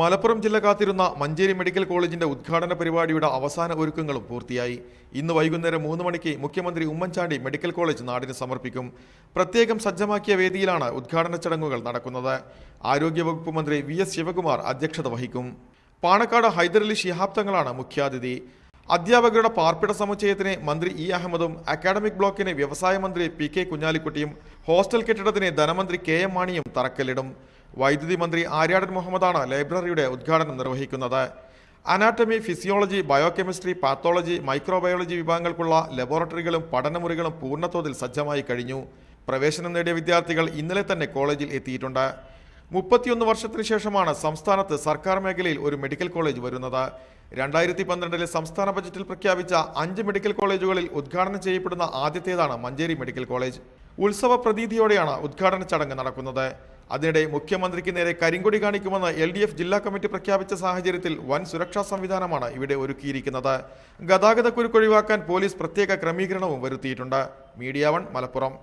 മലപ്പുറം ജില്ല കാത്തിരുന്ന മഞ്ചേരി മെഡിക്കൽ കോളേജിന്റെ ഉദ്ഘാടന പരിപാടിയുടെ അവസാന ഒരുക്കങ്ങളും പൂർത്തിയായി. ഇന്ന് വൈകുന്നേരം മൂന്ന് മണിക്ക് മുഖ്യമന്ത്രി ഉമ്മൻചാണ്ടി മെഡിക്കൽ കോളേജ് നാടിന് സമർപ്പിക്കും. പ്രത്യേകം സജ്ജമാക്കിയ വേദിയിലാണ് ഉദ്ഘാടന ചടങ്ങുകൾ നടക്കുന്നത്. ആരോഗ്യവകുപ്പ് മന്ത്രി വി എസ് ശിവകുമാർ അധ്യക്ഷത വഹിക്കും. പാണക്കാട് ഹൈദരലി ശിഹാബ് തങ്ങളാണ് മുഖ്യാതിഥി. അധ്യാപകരുടെ പാർപ്പിട സമുച്ചയത്തിന് മന്ത്രി ഇ അഹമ്മദും അക്കാഡമിക് ബ്ലോക്കിന് വ്യവസായ മന്ത്രി പി കെ കുഞ്ഞാലിക്കുട്ടിയും ഹോസ്റ്റൽ കെട്ടിടത്തിന് ധനമന്ത്രി കെ എം മാണിയും തറക്കല്ലിടും. വൈദ്യുതി മന്ത്രി ആര്യാടൻ മുഹമ്മദാണ് ലൈബ്രറിയുടെ ഉദ്ഘാടനം നിർവഹിക്കുന്നത്. Anatomy physiology biochemistry pathology microbiology വിഭാഗങ്ങൾക്കുള്ള ലബോറട്ടറികളും പഠനമുറികളും പൂർണതോതിൽ സജ്ജമായി കഴിഞ്ഞു. പ്രവേശനം നേടിയ വിദ്യാർത്ഥികൾ ഇന്നലെ തന്നെ കോളേജിൽ എത്തിയിട്ടുണ്ട്. മുപ്പത്തിയൊന്ന് വർഷത്തിന് ശേഷമാണ് സംസ്ഥാനത്ത് സർക്കാർ മേഖലയിൽ ഒരു മെഡിക്കൽ കോളേജ് വരുന്നത്. രണ്ടായിരത്തി പന്ത്രണ്ടിലെ സംസ്ഥാന ബജറ്റിൽ പ്രഖ്യാപിച്ച അഞ്ച് മെഡിക്കൽ കോളേജുകളിൽ ഉദ്ഘാടനം ചെയ്യപ്പെടുന്ന ആദ്യത്തേതാണ് മഞ്ചേരി മെഡിക്കൽ കോളേജ്. ഉത്സവ പ്രതീതിയോടെയാണ് ഉദ്ഘാടന ചടങ്ങ് നടക്കുന്നത്. അതിനിടെ മുഖ്യമന്ത്രിക്ക് നേരെ കരിങ്കൊടി കാണിക്കുമെന്ന് എൽ ഡി എഫ് ജില്ലാ കമ്മിറ്റി പ്രഖ്യാപിച്ച സാഹചര്യത്തിൽ വൻ സുരക്ഷാ സംവിധാനമാണ് ഇവിടെ ഒരുക്കിയിരിക്കുന്നത്. ഗതാഗത കുരുക്കൊഴിവാക്കാൻ പോലീസ് പ്രത്യേക ക്രമീകരണവും വരുത്തിയിട്ടുണ്ട്. Media one Malappuram.